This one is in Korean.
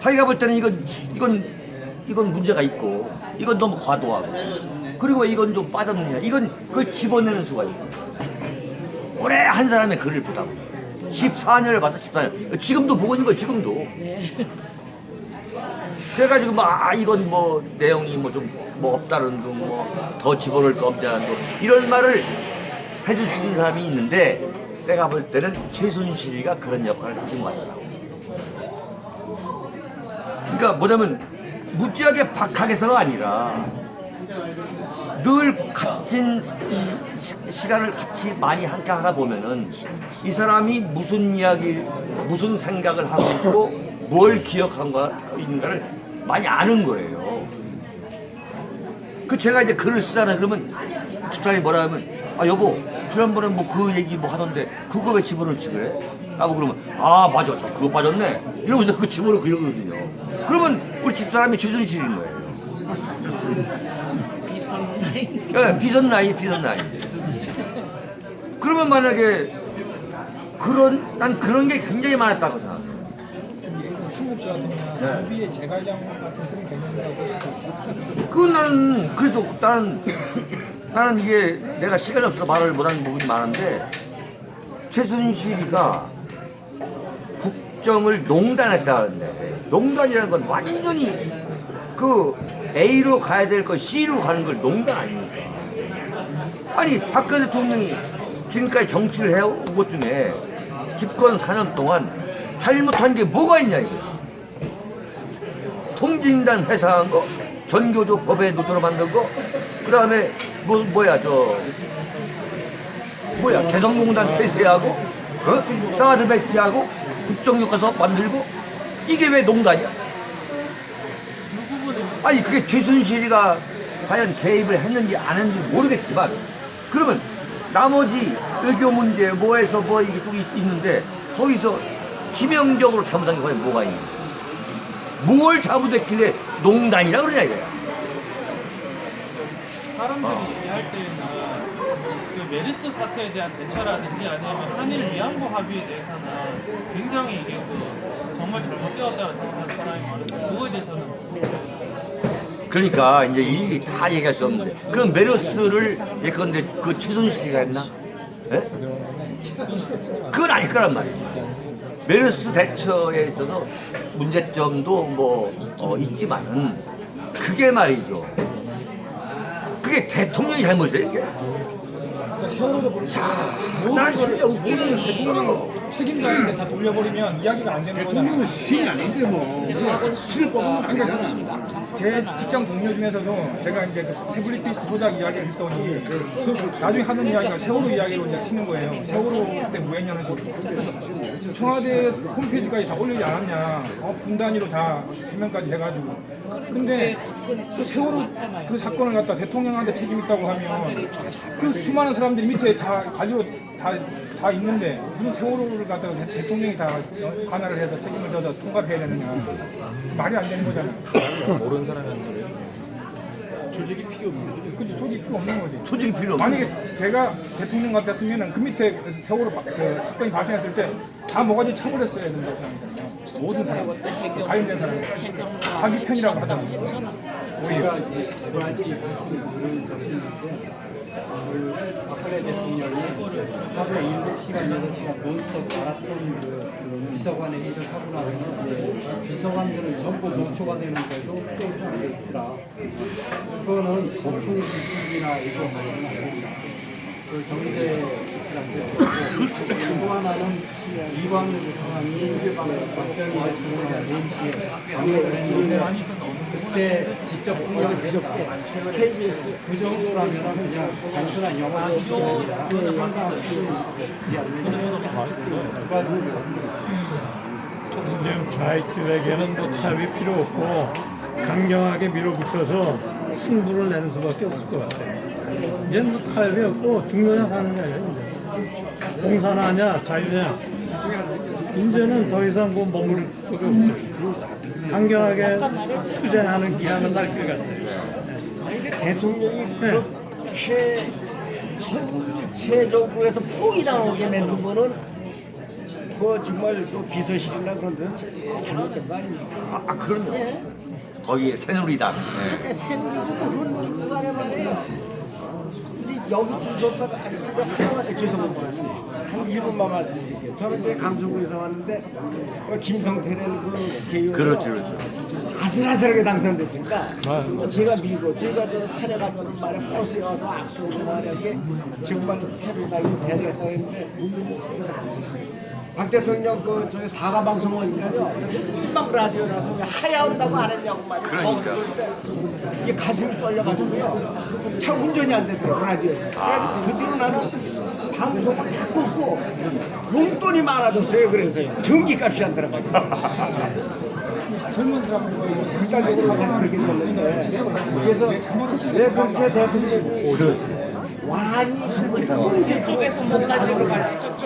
자기가 볼 때는 이건 이건 이건 문제가 있고 이건 너무 과도하고 그리고 이건 좀 빠졌느냐 이건 그걸 집어내는 수가 있어. 오래 한 사람의 글을 보다 보면 14년을 봐서 14년 지금도 보고 있는 거야 지금도. 그래가지고 뭐아 이건 뭐 내용이 뭐 좀 뭐 없다는 둥 뭐 더 집어넣을 거 없다는 둥 이런 말을 해줄 수 있는 사람이 있는데 내가 볼 때는 최순실이가 그런 역할을 해준 것 같더라고. 그러니까 뭐냐면 무지하게 박하게서가 아니라 늘이 시- 시간을 같이 많이 함께 하다 보면은 이 사람이 무슨 이야기, 무슨 생각을 하고 있고 뭘 기억한가 있는가를 많이 아는 거예요. 그 제가 이제 글을 쓰잖아요. 그러면 집사람이 뭐라 하면 아 여보 지난번에 뭐 그 얘기 뭐 하던데 그거 왜 집어넣지 그래? 라고 그러면 아 맞아 저 그거 빠졌네 이러면서 그 집어넣고 이러거든요. 그러면 우리 집사람이 최순실인 거예요. 비선 라인. 예, 비선 나이, 비선 나이. 그러면 만약에 그런 난 그런 게 굉장히 많았다고 생각해. 삼국지 같은 네. 경우는 비의 제갈량 같은 그런 개념이라고 볼 수도 있잖아요. 그 나는 그래서 나는 나는 이게 내가 시간이 없어서 말을 못하는 부분이 많은데 최순실이가 국정을 농단했다는데 농단이라는 건 완전히 그 A로 가야 될거 C로 가는 걸 농단 아닙니까? 아니 박근혜 대통령이 지금까지 정치를 해온 것 중에 집권 4년 동안 잘못한 게 뭐가 있냐 이거야. 통진단 회사한 거, 전교조 법에 노조로 만든 거, 그 다음에 뭐 뭐야 저 뭐야 개성공단 폐쇄하고, 어? 사드 배치하고, 국정교과서 만들고 이게 왜 농단이야? 아니 그게 최순실이가 과연 개입을 했는지 안 했는지 모르겠지만 그러면 나머지 외교 문제 뭐해서 뭐 있- 있는데 거기서 치명적으로 잘못한 게 과연 뭐가 있냐? 뭘 잘못했길래 농단이라 그러냐 이거야. 사람들이 어. 얘기할 때는 그 메르스 사태에 대한 대처라든지 아니면 한일 위안부 합의에 대해서는 굉장히 이게 그 정말 잘못되었다고 생각하는 사람이 많은데 그거에 대해서는 그러니까 이제 일일이 다 얘기할 수 없는데 그럼 메르스를 예컨대 그 최순실이가 했나? 예? 그건 아닐 거란 말이에요. 메르스 대처에 있어서 문제점도 뭐 어, 있지만은 그게 말이죠. 그게 대통령이 잘못이에요 이게. 그러니까 세월호도 그렇고 난 모든 진짜 걸 모든 대통령 책임자한테 다 돌려버리면 이야기가 안 되는 대통령은 거잖아요. 신이 아닌데 뭐 신을 뽑으면 안 되잖아. 제 직장 동료 중에서도 제가 이제 그 태블릿 피스트 조작 이야기를 했더니 그 나중에 하는 이야기가 세월호 이야기로 이제 튀는 거예요. 세월호 때 무했냐는 소리. 그래서 청와대 홈페이지까지 다 올리지 않았냐. 어, 분 단위로 다 해명까지 해가지고. 근데 그 세월호 그 사건을 갖다 대통령한테 책임 있다고 하면 그 수많은 사람들이 밑에 다 가지고 다, 다 있는데 무슨 세월호를 갖다가 대- 대통령이 다 관할을 해서 책임을 져서 통과해야 되느냐. 말이 안 되는 거잖아요. 모르는 사람이 하는 소리예요. 조직이 필요 없는 거죠. 그치 조직이 필요 없는 거지. 조직이 필요 없는 만약에 제가 대통령 같았으면은 그 밑에 세월호 바- 그 사건이 발생했을 때다 뭐가지 처벌 했어야 된다고 생각합니다. 모든 사람, 관련된 사람, 자기 편이라고 하잖아요. 오히려 박근혜 대통령이 하루에 7시간, 8시간 논스톱 마라톤 그, 그 비서관의 일을 하고 나면 이제 비서관들은 전부 노초가 되는데도 페이스 안 됐더라. 그거는 보통 지식이나 이거 하는 안 됩니다. 그 정제 또 하나는 이광수 상황이 박정희 대통령의 내임시에 방해를 했는데 그때 직접 폭력을 그저께 KBS 그 정도라면 그냥 단순한 영화 취급이 아니라 상상 수준이지 않느냐 누가 지금 좌익들에게는 뭐 타협이 필요 없고 강경하게 밀어붙여서 승부를 내는 수밖에 없을 것 같아요. 이제는 뭐 타협이 없고 죽느냐 사느냐 이제 공산화냐 자유냐 이제는 더 이상 뭐 머무를 것이 없어요. 강경하게 투쟁하는 기한을 살것 같아요. 대통령이 그렇게 전체적으로 해서 포기당하게 만든 거는 그 정말 그 비서실이나 그런 데서 잘못된 거 아닙니까? 아, 아 그럼요. 거기에 새누리당. 네. 새누리고 뭐 그런 거 있고 간에 말이에요. 이제 여기 아니고 하나만 죄송합니다. 한 1분만 말씀드릴게요. 저는 이제 강서구에서 왔는데 어, 김성태라는 그 개요 그렇죠, 그렇죠. 아슬아슬하게 당선됐습니다. 어, 제가 밀고 제가 저 산에 가면 말에 버스에 와서 악수하고 말이게 정말 새로 날고 대되겠다고 했는데 박 대통령 그 저희 사과 방송하니까요 금방 라디오 나서 왜 하야온다고 안 했냐고 말이에요. 그러니까. 이게 가슴이 떨려가지고요. 차 운전이 안 되더라고 라디오에서. 그래서 그 뒤로 나는 방송을 다 끊고 용돈이 많아졌어요. 그래서요. 전기값이 안 들어가요. 젊은 사람들 극단적으로 그렇게 됐는데 그래서 왜 그렇게 대통령이 완이 이쪽에서 못 가지러 가지 저쪽